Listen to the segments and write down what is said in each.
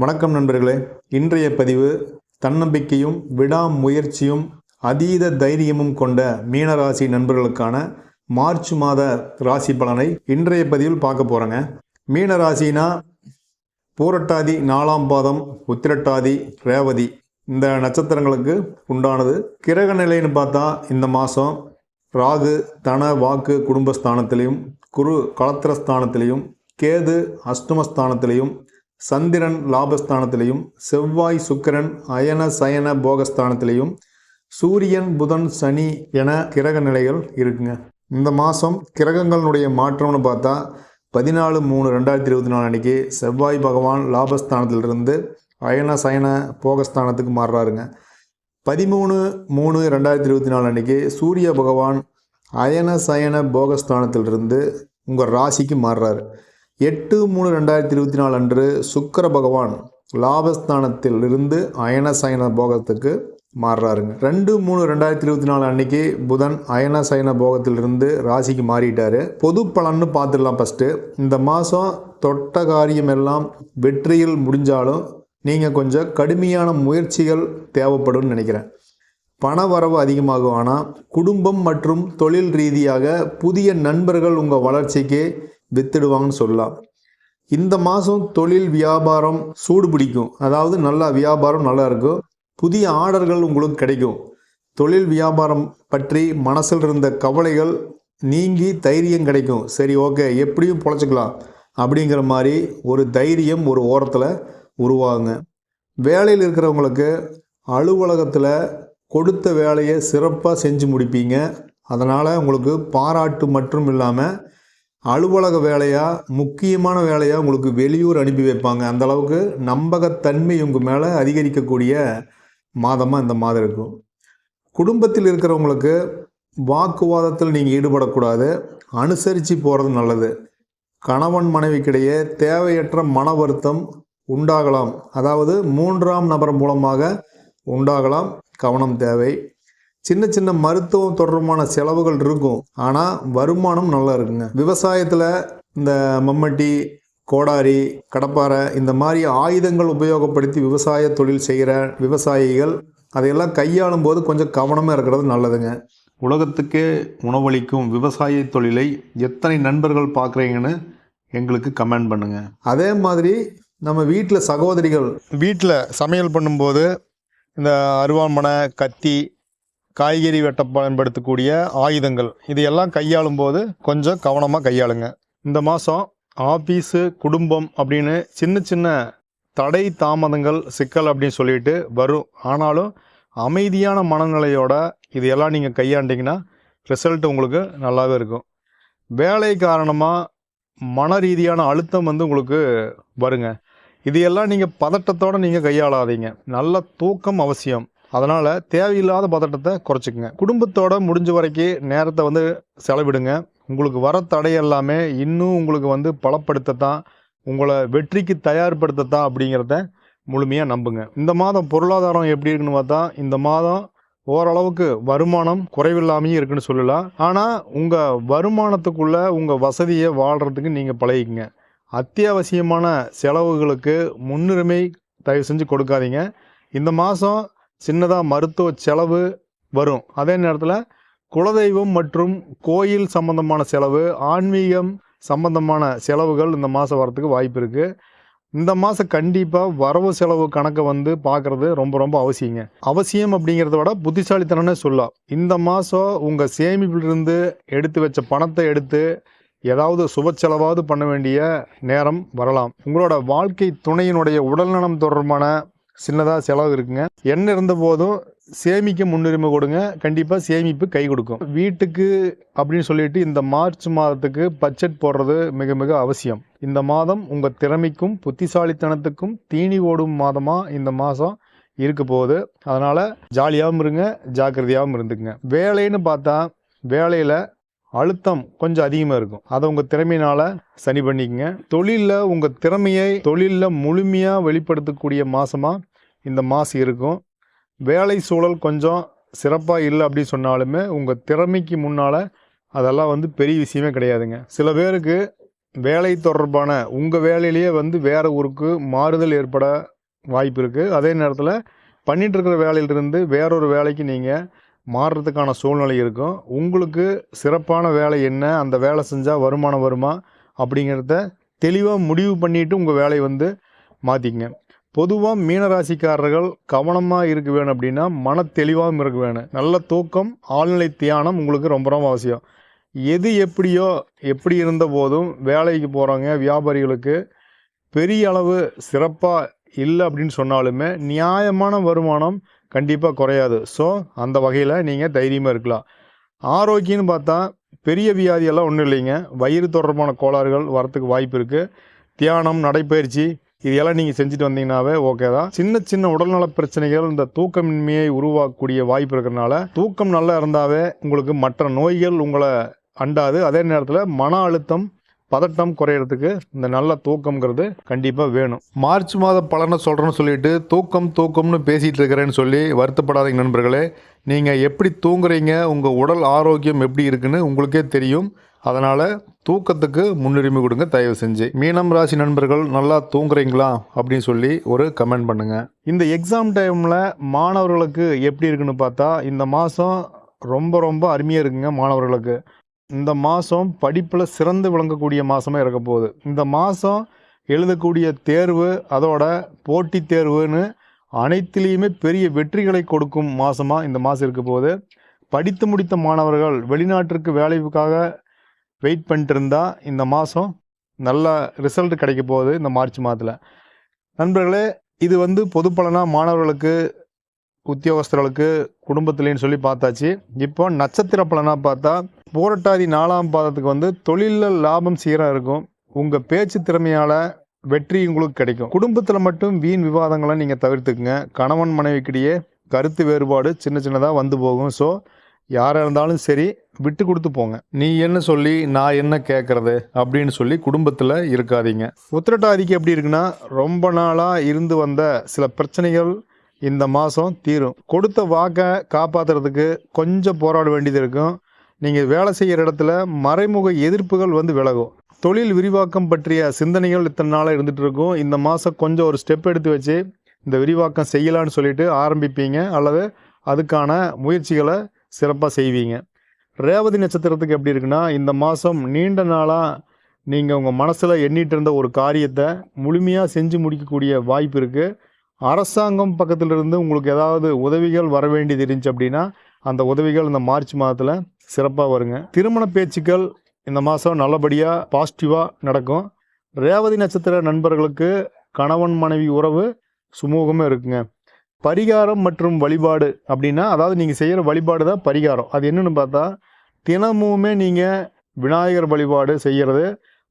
வணக்கம் நண்பர்களே. இன்றைய பதிவு தன்னம்பிக்கையும் விடாமுயற்சியும் அதீத தைரியமும் கொண்ட மீனராசி நண்பர்களுக்கான மார்ச் மாத ராசி பலனை இன்றைய பதிவில் பார்க்க போகிறோங்க மீனராசினா பூரட்டாதி நாலாம் பாதம் உத்திரட்டாதி ரேவதி. இந்த நட்சத்திரங்களுக்கு உண்டானது கிரக நிலைன்னு பார்த்தா இந்த மாதம் ராகு தன வாக்கு குடும்பஸ்தானத்திலையும் குரு களத்திரஸ்தானத்திலையும் கேது அஷ்டமஸ்தானத்திலையும் சந்திரன் லாபஸ்தானத்திலையும் செவ்வாய் சுக்கரன் அயன சயன போகஸ்தானத்திலையும் சூரியன் புதன் சனி என கிரக நிலைகள் இருக்குங்க. இந்த மாதம் கிரகங்களுடைய மாற்றம்னு பார்த்தா பதினாலு மூணு ரெண்டாயிரத்தி இருபத்தி நாலு அன்றைக்கி செவ்வாய் பகவான் லாபஸ்தானத்திலிருந்து அயன சயன போகஸ்தானத்துக்கு மாறுறாருங்க. பதிமூணு மூணு ரெண்டாயிரத்தி இருபத்தி நாலு அன்றைக்கி சூரிய பகவான் அயன சயன போகஸ்தானத்திலிருந்து உங்கள் ராசிக்கு மாறுறாரு. எட்டு மூணு ரெண்டாயிரத்தி இருபத்தி நாலு அன்று சுக்கர பகவான் லாபஸ்தானத்தில் இருந்து அயன சயன போகத்துக்கு மாறுறாருங்க. ரெண்டு மூணு ரெண்டாயிரத்தி இருபத்தி நாலு அன்னைக்கு புதன் அயன சயன போகத்திலிருந்து ராசிக்கு மாறிட்டார். பொது பலன்னு பார்த்துடலாம் ஃபஸ்ட்டு இந்த மாதம் தொட்ட காரியம் எல்லாம் வெற்றியில் முடிஞ்சாலும் நீங்கள் கொஞ்சம் கடுமையான முயற்சிகள் தேவைப்படும்னு நினைக்கிறேன். பண வரவு அதிகமாகும். ஆனால் குடும்பம் மற்றும் தொழில் ரீதியாக புதிய நண்பர்கள் உங்கள் வளர்ச்சிக்கு வித்துடுவாங்கன்னு சொல்லலாம். இந்த மாதம் தொழில் வியாபாரம் சூடு பிடிக்கும். அதாவது நல்லா வியாபாரம் நல்லா இருக்கும். புதிய ஆர்டர்கள் உங்களுக்கு கிடைக்கும். தொழில் வியாபாரம் பற்றி மனசில் இருந்த கவலைகள் நீங்கி தைரியம் கிடைக்கும். சரி ஓகே எப்படியும் பொழைச்சிக்கலாம் அப்படிங்கிற மாதிரி ஒரு தைரியம் ஒரு ஓரத்தில் உருவாகுங்க. வேலையில் இருக்கிறவங்களுக்கு அலுவலகத்தில் கொடுத்த வேலையை சிறப்பாக செஞ்சு முடிப்பீங்க. அதனால் உங்களுக்கு பாராட்டு மட்டும் இல்லாமல் அலுவலக வேலையாக முக்கியமான வேலையாக உங்களுக்கு வெளியூர் அனுப்பி வைப்பாங்க. அந்த அளவுக்கு நம்பகத்தன்மை உங்கள் மேலே அதிகரிக்கக்கூடிய மாதமாக இந்த மாதம் இருக்கும். குடும்பத்தில் இருக்கிறவங்களுக்கு வாக்குவாதத்தில் நீங்கள் ஈடுபடக்கூடாது. அனுசரித்து போகிறது நல்லது. கணவன் மனைவிக்கிடையே தேவையற்ற மன வருத்தம் உண்டாகலாம். அதாவது மூன்றாம் நபர் மூலமாக உண்டாகலாம். கவனம் தேவை. சின்ன சின்ன மருத்துவம் தொடர்பான செலவுகள் இருக்கும். ஆனால் வருமானம் நல்லா இருக்குங்க. விவசாயத்தில் இந்த மம்மட்டி கோடாரி கடப்பாரை இந்த மாதிரி ஆயுதங்கள் உபயோகப்படுத்தி விவசாய தொழில் செய்கிற விவசாயிகள் அதையெல்லாம் கையாளும் போது கொஞ்சம் கவனமாக இருக்கிறது நல்லதுங்க. உலகத்துக்கே உணவளிக்கும் விவசாய தொழிலை எத்தனை நண்பர்கள் பார்க்குறீங்கன்னு எங்களுக்கு கமெண்ட் பண்ணுங்கள் அதே மாதிரி நம்ம வீட்டில் சகோதரிகள். வீட்டில் சமையல் பண்ணும்போது இந்த அருவாமனை கத்தி காய்கறி வெட்ட பயன்படுத்தக்கூடிய ஆயுதங்கள். இதையெல்லாம் கையாளும் போது கொஞ்சம் கவனமாக கையாளுங்க. இந்த மாதம் ஆஃபீஸு குடும்பம் அப்படின்னு சின்ன சின்ன தடை தாமதங்கள் சிக்கல் அப்படின்னு சொல்லிட்டு வரும். ஆனாலும் அமைதியான மனநிலையோட இதையெல்லாம் நீங்கள் கையாண்டிங்கன்னா ரிசல்ட் உங்களுக்கு நல்லாவே இருக்கும். வேலை காரணமாக மன ரீதியான அழுத்தம் வந்து உங்களுக்கு வருங்க. இதையெல்லாம் நீங்கள் பதட்டத்தோடு நீங்கள் கையாளாதீங்க. நல்ல தூக்கம் அவசியம். அதனால் தேவையில்லாத பதட்டத்தை குறைச்சிக்கங்க. குடும்பத்தோட முடிஞ்ச வரைக்கும் நேரத்தை வந்து செலவிடுங்க. உங்களுக்கு வர தடை எல்லாமே இன்னும் உங்களுக்கு வந்து பலப்படுத்தத்தான் உங்களை வெற்றிக்கு தயார்படுத்தத்தான் அப்படிங்கிறத முழுமையாக நம்புங்க. இந்த மாதம் பொருளாதாரம் எப்படி இருக்குன்னு பார்த்தா இந்த மாதம் ஓரளவுக்கு வருமானம் குறைவில்லாமையும் இருக்குன்னு சொல்லலாம். ஆனால் உங்கள் வருமானத்துக்குள்ள உங்கள் வசதியை வாழ்கிறதுக்கு நீங்கள் பழகிக்கங்க. அத்தியாவசியமான செலவுகளுக்கு முன்னுரிமை தயவு செஞ்சு கொடுக்காதீங்க. இந்த மாதம் சின்னதாக மருத்துவ செலவு வரும். அதே நேரத்தில் குலதெய்வம் மற்றும் கோயில் சம்பந்தமான செலவு ஆன்மீகம் சம்பந்தமான செலவுகள் இந்த மாதம் வரத்துக்கு வாய்ப்பு இருக்குது இந்த மாதம் கண்டிப்பாக வரவு செலவு கணக்கை வந்து பார்க்குறது ரொம்ப ரொம்ப அவசியங்க. அவசியம் அப்படிங்கிறத விட புத்திசாலித்தனம்னே சொல்லலாம். இந்த மாதம் உங்கள் சேமிப்பிலிருந்து எடுத்து வச்ச பணத்தை எடுத்து ஏதாவது சுப செலவாவது பண்ண வேண்டிய நேரம் வரலாம். உங்களோட வாழ்க்கை துணையினுடைய உடல்நலம் தொடர்பான சின்னதாக செலவு இருக்குங்க. என்ன இருந்த போதும் சேமிக்க முன்னுரிமை கொடுங்க. கண்டிப்பாக சேமிப்பு கை கொடுக்கும். வீட்டுக்கு அப்படின்னு சொல்லிட்டு இந்த மார்ச் மாதத்துக்கு பட்ஜெட் போடுறது மிக மிக அவசியம். இந்த மாதம் உங்கள் திறமைக்கும் புத்திசாலித்தனத்துக்கும் தீனி ஓடும் மாதமாக இந்த மாதம் இருக்க போகுது. அதனால் ஜாலியாகவும் இருங்க ஜாக்கிரதையாகவும் இருந்துக்குங்க. வேலைன்னு பார்த்தா வேலையில் அழுத்தம் கொஞ்சம் அதிகமாக இருக்கும். அதை உங்கள் திறமையினால் சரி பண்ணிக்கங்க. தொழிலில் உங்கள் திறமையை தொழிலில் முழுமையாக வெளிப்படுத்தக்கூடிய மாதமாக இந்த மாசு இருக்கும். வேலை சூழல் கொஞ்சம் சிறப்பாக இல்லை அப்படின்னு சொன்னாலுமே உங்கள் திறமைக்கு முன்னால் அதெல்லாம் வந்து பெரிய விஷயமே கிடையாதுங்க. சில பேருக்கு வேலை தொடர்பான உங்கள் வேலையிலேயே வந்து வேறு ஊருக்கு மாறுதல் ஏற்பட வாய்ப்பு இருக்குது அதே நேரத்தில் பண்ணிகிட்ருக்கிற வேலையிலிருந்து வேறொரு வேலைக்கு நீங்கள் மாறுறதுக்கான சூழ்நிலை இருக்கும். உங்களுக்கு சிறப்பான வேலை என்ன? அந்த வேலை செஞ்சால் வருமானம் வருமா? அப்படிங்கிறத தெளிவாக முடிவு பண்ணிவிட்டு உங்கள் வேலையை வந்து மாற்றிக்கங்க பொதுவாக மீனராசிக்காரர்கள் கவனமாக இருக்க வேணும் அப்படின்னா மன தெளிவாகவும் இருக்க வேணும். நல்ல தூக்கம் ஆழ்நிலை தியானம் உங்களுக்கு ரொம்ப ரொம்ப அவசியம். எது எப்படியோ எப்படி இருந்த போதும் வேலைக்கு போகிறவங்க வியாபாரிகளுக்கு. பெரிய அளவு சிறப்பாக இல்லை அப்படின்னு சொன்னாலுமே நியாயமான வருமானம் கண்டிப்பாக குறையாது. ஸோ அந்த வகையில் நீங்கள் தைரியமாக இருக்கலாம். ஆரோக்கியம்னு பார்த்தா பெரிய வியாதியெல்லாம் ஒன்றும் இல்லைங்க. வயிறு தொடர்பான கோளாறுகள் வரத்துக்கு வாய்ப்பு இருக்குது தியானம் நடைப்பயிற்சி இதெல்லாம் நீங்கள் செஞ்சுட்டு வந்தீங்கன்னாவே ஓகே தான். சின்ன சின்ன உடல்நல பிரச்சனைகள் இந்த தூக்கமின்மையை உருவாக்கக்கூடிய வாய்ப்பு இருக்கிறனால தூக்கம் நல்லா இருந்தாவே உங்களுக்கு மற்ற நோய்கள் உங்களை அண்டாது. அதே நேரத்தில் மன அழுத்தம் பதட்டம் குறையிறதுக்கு இந்த நல்ல தூக்கம்ங்கிறது கண்டிப்பாக வேணும். மார்ச் மாத பலனை சொல்கிறேன்னு சொல்லிட்டு தூக்கம் தூக்கம்னு பேசிகிட்டு இருக்கிறேன்னு சொல்லி வருத்தப்படாதீங்க நண்பர்களே. நீங்கள் எப்படி தூங்குறீங்க உங்கள் உடல் ஆரோக்கியம் எப்படி இருக்குன்னு உங்களுக்கே தெரியும். அதனால் தூக்கத்துக்கு முன்னுரிமை கொடுங்க தயவு செஞ்சு. மீனம் ராசி நண்பர்கள் நல்லா தூங்குறீங்களா? அப்படின்னு சொல்லி ஒரு கமெண்ட் பண்ணுங்கள் இந்த எக்ஸாம் டைமில் மாணவர்களுக்கு எப்படி இருக்குன்னு பார்த்தா இந்த மாதம் ரொம்ப ரொம்ப அருமையாக இருக்குங்க மாணவர்களுக்கு. இந்த மாதம் படிப்பில் சிறந்து விளங்கக்கூடிய மாதமாக இருக்க போகுது. இந்த மாதம் எழுதக்கூடிய தேர்வு அதோட போட்டித் தேர்வுன்னு அனைத்துலேயுமே பெரிய வெற்றிகளை கொடுக்கும் மாதமாக இந்த மாதம் இருக்க போகுது. படித்து முடித்த மாணவர்கள் வெளிநாட்டிற்கு வேலைக்காக வெயிட் பண்ணிட்டு இருந்தால் இந்த மாதம் நல்ல ரிசல்ட் கிடைக்க போகுது இந்த மார்ச் மாதத்தில். நண்பர்களே இது வந்து பொது பலனாக மாணவர்களுக்கு உத்தியோகஸ்தர்களுக்கு குடும்பத்துலேன்னு சொல்லி பார்த்தாச்சு. இப்போ நட்சத்திர பலனாக பார்த்தா போரட்டாதி நாலாம் பாதத்துக்கு வந்து தொழிலில் லாபம் சீராக இருக்கும். உங்கள் பேச்சு திறமையால் வெற்றி உங்களுக்கு கிடைக்கும். குடும்பத்தில் மட்டும் வீண் விவாதங்களை நீங்கள் தவிர்த்துக்குங்க. கணவன் மனைவிக்கிடையே கருத்து வேறுபாடு சின்ன சின்னதாக வந்து போகும். ஸோ யாராக இருந்தாலும் சரி விட்டு கொடுத்து போங்க. நீ என்ன சொல்லி நான் என்ன கேட்கறது அப்படின்னு சொல்லி குடும்பத்தில் இருக்காதீங்க. உத்திரட்டாதிக்கு எப்படி இருக்குன்னா ரொம்ப நாளாக இருந்து வந்த சில பிரச்சனைகள் இந்த மாதம் தீரும். கொடுத்த வாக்கை காப்பாற்றுறதுக்கு கொஞ்சம் போராட வேண்டியது இருக்கும். நீங்கள் வேலை செய்கிற இடத்துல மறைமுக எதிர்ப்புகள் வந்து விலகும். தொழில் விரிவாக்கம் பற்றிய சிந்தனைகள் இத்தனை நாளாக இருந்துகிட்டு இருக்கும். இந்த மாதம் கொஞ்சம் ஒரு ஸ்டெப் எடுத்து வச்சு இந்த விரிவாக்கம் செய்யலான்னு சொல்லிட்டு ஆரம்பிப்பீங்க. அல்லது அதுக்கான முயற்சிகளை சிறப்பாக செய்வீங்க. ரேவதி நட்சத்திரத்துக்கு எப்படி இருக்குன்னா இந்த மாதம் நீண்ட நாளாக நீங்கள் உங்கள் மனசில் எண்ணிட்டு இருந்த ஒரு காரியத்தை முழுமையாக செஞ்சு முடிக்கக்கூடிய வாய்ப்பு இருக்குது அரசாங்கம் பக்கத்திலிருந்து உங்களுக்கு ஏதாவது உதவிகள் வர வேண்டியது இருந்துச்சு அப்படின்னா அந்த உதவிகள் இந்த மார்ச் மாதத்தில் சிறப்பாக வருங்க. திருமண பேச்சுக்கள் இந்த மாதம் நல்லபடியாக பாசிட்டிவாக நடக்கும். ரேவதி நட்சத்திர நண்பர்களுக்கு கணவன் மனைவி உறவு சுமூகமாக இருக்குங்க. பரிகாரம் மற்றும் வழிபாடு அப்படின்னா அதாவது நீங்கள் செய்கிற வழிபாடு தான் பரிகாரம். அது என்னென்னு பார்த்தா தினமுமே நீங்கள் விநாயகர் வழிபாடு செய்கிறது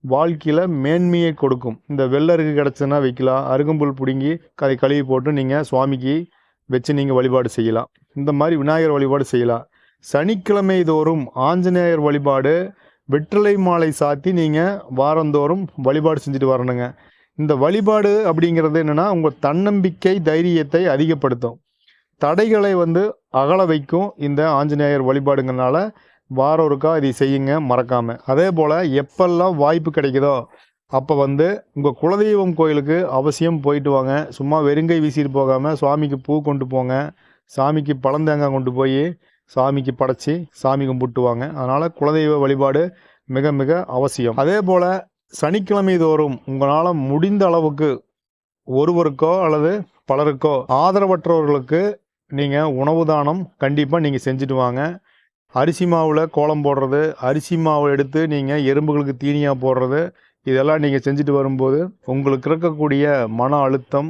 வாழ்க்கையில் மேன்மையை கொடுக்கும். இந்த வெள்ளருக்கு கிடச்சுன்னா வைக்கலாம் அருகம்புல் பிடுங்கி அதை கழுவி போட்டு நீங்கள் சுவாமிக்கு வச்சு நீங்கள் வழிபாடு செய்யலாம். இந்த மாதிரி விநாயகர் வழிபாடு செய்யலாம். சனிக்கிழமை தோறும் ஆஞ்சநேயர் வழிபாடு வெற்றிலை மாலை சாத்தி நீங்கள் வாரந்தோறும் வழிபாடு செஞ்சுட்டு வரணுங்க. இந்த வழிபாடு அப்படிங்கிறது என்னென்னா உங்கள் தன்னம்பிக்கை தைரியத்தை அதிகப்படுத்தும். தடைகளை வந்து அகல வைக்கும் இந்த ஆஞ்சநேயர் வழிபாடுங்கிறனால வாரம் ஒருக்கா இதை செய்யுங்க மறக்காமல் அதே போல் எப்பெல்லாம் வாய்ப்பு கிடைக்குதோ அப்போ வந்து உங்கள் குலதெய்வம் கோயிலுக்கு அவசியம் போயிட்டு வாங்க. சும்மா வெறுங்கை வீசிட்டு போகாமல் சுவாமிக்கு பூ கொண்டு போங்க. சாமிக்கு பழந்தேங்காய் கொண்டு போய் சாமிக்கு படைச்சி சாமி கும்பிட்டு வாங்க. அதனால் குலதெய்வ வழிபாடு மிக மிக அவசியம். அதே போல் சனிக்கிழமை தோறும் உங்களால் முடிந்த அளவுக்கு ஒருவருக்கோ அல்லது பலருக்கோ ஆதரவற்றவர்களுக்கு நீங்கள் உணவு தானம் கண்டிப்பாக நீங்கள் செஞ்சுட்டு வாங்க. அரிசி மாவில் கோலம் போடுறது அரிசி மாவை எடுத்து நீங்கள் எறும்புகளுக்கு தீனியாக போடுறது இதெல்லாம் நீங்கள் செஞ்சுட்டு வரும்போது உங்களுக்கு இருக்கக்கூடிய மன அழுத்தம்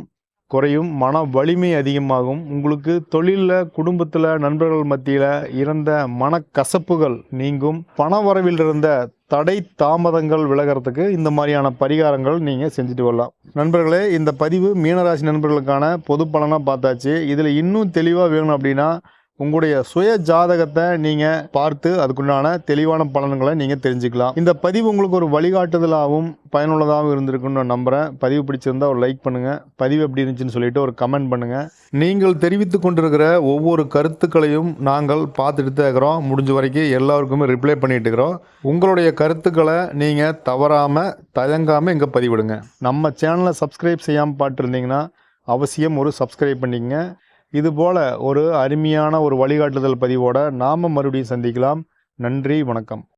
குறையும் மன வலிமை அதிகமாகும். உங்களுக்கு தொழிலில் குடும்பத்தில் நண்பர்கள் மத்தியில் இருந்த மனக்கசப்புகள் நீங்கும். பண வரவில் இருந்த தடை தாமதங்கள் விலகிறதுக்கு இந்த மாதிரியான பரிகாரங்கள் நீங்கள் செஞ்சுட்டு வரலாம். நண்பர்களே இந்த பதிவு மீனராசி நண்பர்களுக்கான பொது பலனாக பார்த்தாச்சு. இதில் இன்னும் தெளிவாக வேணும் அப்படின்னா உங்களுடைய சுய ஜாதகத்தை நீங்கள் பார்த்து அதுக்குண்டான தெளிவான பலன்களை நீங்கள் தெரிஞ்சுக்கலாம். இந்த பதிவு உங்களுக்கு ஒரு வழிகாட்டுதலாகவும் பயனுள்ளதாகவும் இருந்திருக்குன்னு நான் நம்புகிறேன் பதிவு பிடிச்சிருந்தா ஒரு லைக் பண்ணுங்கள் பதிவு எப்படி இருந்துச்சுன்னு சொல்லிட்டு ஒரு கமெண்ட் பண்ணுங்கள் நீங்கள் தெரிவித்து கொண்டிருக்கிற ஒவ்வொரு கருத்துக்களையும் நாங்கள் பார்த்துட்டு தான் இருக்கிறோம். முடிஞ்ச வரைக்கும் எல்லாருக்குமே ரிப்ளை பண்ணிட்டு இருக்கிறோம். உங்களுடைய கருத்துக்களை நீங்கள் தவறாமல் தயங்காமல் இங்கே பதிவிடுங்க. நம்ம சேனலை சப்ஸ்கிரைப் செய்யாமல் பார்த்துருந்தீங்கன்னா அவசியம் ஒரு சப்ஸ்கிரைப் பண்ணிக்கங்க. இதுபோல் ஒரு அருமையான ஒரு வழிகாட்டுதல் பதிவோடு நாம் மறுபடியும் சந்திக்கலாம். நன்றி வணக்கம்.